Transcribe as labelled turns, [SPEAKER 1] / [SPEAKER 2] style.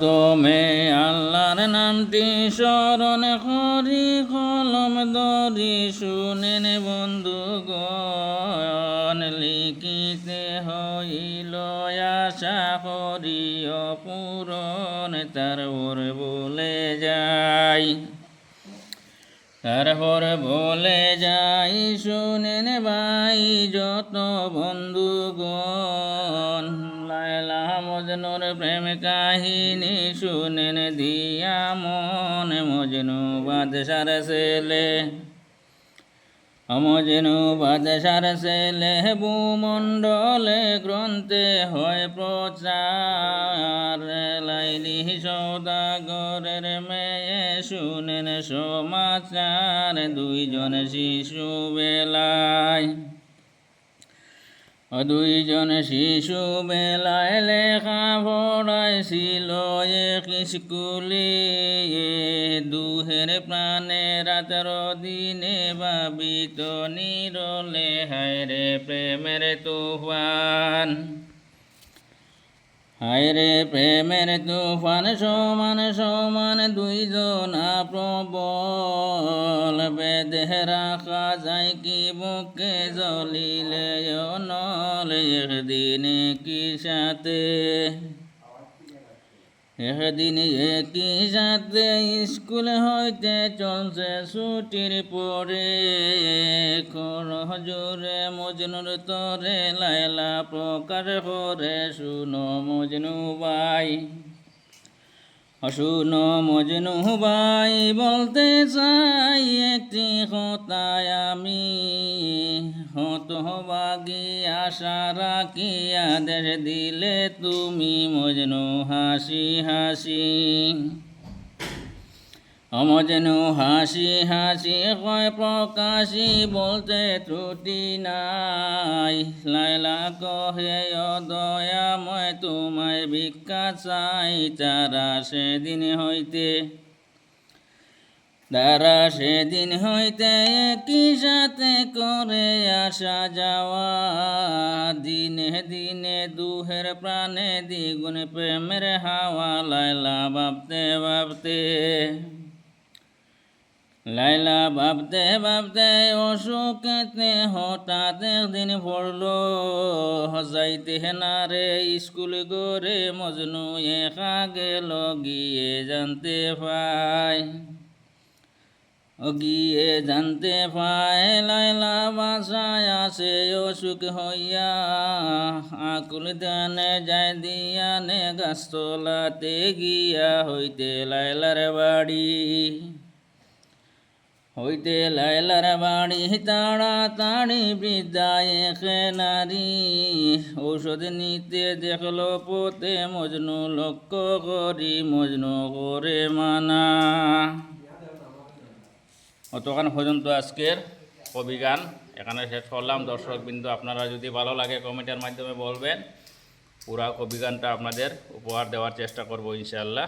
[SPEAKER 1] প্রথমে আল্লাহর নামটি স্মরণ করি, কলম দরি শুনেন বন্ধুগণ, লিখিতে হইল, আশা করি অপূরণ, তার ওর বলে যাই। তারপর বলে যাই শুনেন ভাই, যত বন্ধুগণ লায়লা মজনুর প্রেম কাহিনী শুনেন দিয়া মন মজনু বাদশার ছেলে। অমজনু বাদশার ছেলে ভূমণ্ডলে গ্রন্থে হয় প্রচার। লাইলি সৌদাগরের মেয়ে শুনেন সমাচার। দুইজন শিশু বেলায় ও দুইজন শিশু বেলায় লেখা পড়াইছিল এক স্কুলে দুহের প্রাণে রাতের দিনে ভাবিত নিরলে হায়রে প্রেমের তুফান হায়রে প্রেমের তুফান, সমান সমান দুইজন প্রবল। বেদেহ রাখা যায় কি বুকে, জলিলে নল দিনে কি সাথে? একদিন একই সাথে স্কুল হইতে চলছে ছুটির পরে। জোরে মজনুর তরে লাইলা প্রকার করে, শুনো মজনু বাই শুনো মজনু ভাই বলতে চাই, একটি হতায় আমি হতভাগী আশা রাখি আদেশ দিলে তুমি মজনু হাসি হাসি। অমজনু হাসি হাসি কয় প্রকাশী বলতে ত্রুটি নাই। লাইলা কহে "ও দয়াময়, তোমায় ভিক্ষা চাই তারা সেদিন হইতে তারা সেদিন হইতে একই সাথে করে আসা যাওয়া, দিনে দিনে দুহের প্রাণে দ্বিগুণ প্রেমের হাওয়া লাইলা ভাবতে ভাবতে লাইলা ভাবতে ভাবতে অসুখেতে হঠাৎ একদিন পড়ল। যাইতে না রে, স্কুল করে মজনু একা গেল গিয়ে জানতে পায়। গিয়ে জানতে পায়, লাইলা বাসায় আসে অসুখ হইয়া আকুল দানে যায় দিয়ানে গাছতলাতে গিয়া হইতে লাইলার বাড়ি। হইতে লাইলার বাড়ি তাড়াতাড়ি বৃদ্ধায় একে নারী। ঔষধ নিতে দেখল পোতে মজনু লক্ষ্য করি, মজনু করে মানা। অতক্ষণ পর্যন্ত আজকের কবিগান এখানে শেষ করলাম। দর্শক বিন্দু আপনারা যদি ভালো লাগে কমেন্টের মাধ্যমে বলবেন। পুরা কবিগানটা আপনাদের উপহার দেওয়ার চেষ্টা করব ইনশাআল্লাহ।